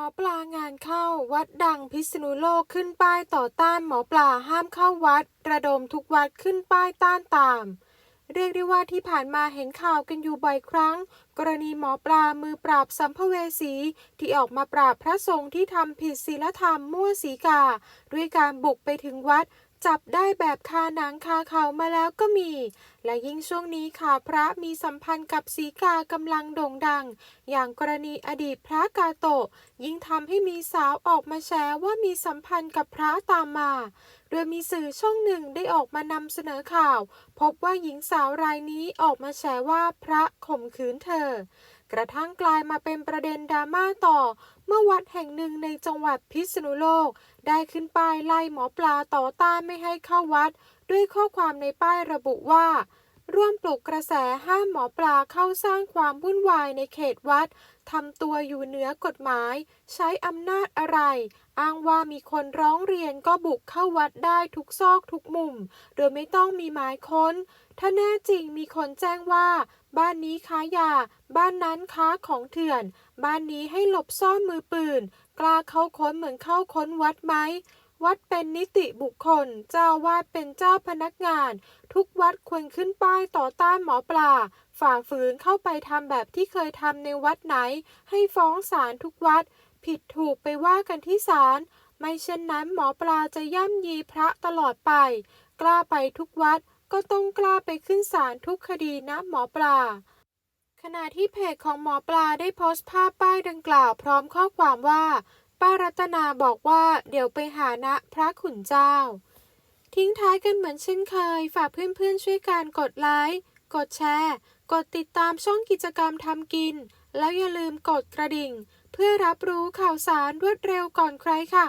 มอปลางานเข้าวัดดังพิษณุโลกขึ้นป้ายต่อต้านหมอปลาห้ามเข้าวัด ระดมทุกวัดขึ้นป้ายต้านตาม เรียกได้ว่าที่ผ่านมาเห็นข่าวกันอยู่บ่อยครั้ง กรณีหมอปลามือปราบสัมภเวสี ที่ออกมาปราบพระสงฆ์ที่ทำผิดศีลธรรมมั่วสีกา ด้วยการบุกไปถึงวัด จับได้แบบคาหนังคาเขามาแล้วก็มี และยิ่งช่วงนี้ข่าวพระมีสัมพันธ์กับสีกากำลังโด่งดัง อย่างกรณีอดีตพระกาโตะ ยิ่งทำให้มีสาวออกมาแชร์ว่ามีสัมพันธ์กับพระตามมา โดยมีสื่อช่องหนึ่งได้ออกมานำเสนอข่าว พบว่าหญิงสาวรายนี้ออกมาแชร์ว่าพระข่มขืนเธอ กระทั่งกลายมาเป็นประเด็นดราม่าต่อ เมื่อวัดแห่งหนึ่งในจังหวัดพิษณุโลก ได้ขึ้นป้ายไล่หมอปลาต่อต้านไม่ให้เข้าวัด ด้วยข้อความในป้ายระบุว่า ร่วมปลุกกระแสห้ามหมอปลาเข้าสร้างความวุ่นวายในเขตวัดทำตัวอยู่เหนือกฎหมาย ใช้อำนาจอะไร อ้างว่ามีคนร้องเรียนก็บุกเข้าวัดได้ทุกซอกทุกมุม โดยไม่ต้องมีหมายค้น ถ้าแน่จริงมีคนแจ้งว่า บ้านนี้ค้ายา บ้านนั้นค้าของเถื่อน บ้านนี้ให้หลบซ่อนมือปืน กล้าเข้าค้นเหมือนเข้าค้นวัดไหม วัดเป็นนิติบุคคล เจ้าวาดเป็นเจ้าพนักงาน ทุกวัดควรขึ้นป้ายต่อต้านหมอปลา ฝ่าฝืนเข้าไปทำแบบที่เคยทำในวัดไหน ให้ฟ้องศาลทุกวัด ผิดถูกไปว่ากันที่ศาลไม่เช่นนั้นหมอปลาจะย่ำยีพระตลอดไป กล้าไปทุกวัดก็ต้องกล้าไปขึ้นศาลทุกคดีนะหมอปลา ขณะที่เพจของหมอปลาได้โพสต์ภาพป้ายดังกล่าวพร้อมข้อความว่า ป้ารัตนาบอกว่าเดี๋ยวไปหาณพระขุนเจ้า ทิ้งท้ายกันเหมือนเช่นเคย ฝากเพื่อนๆช่วยการกดไลค์กดแชร์ กดติดตามช่องกิจกรรมทำกิน แล้วอย่าลืมกดกระดิ่ง เพื่อรับรู้ข่าวสารรวดเร็วก่อนใครค่ะ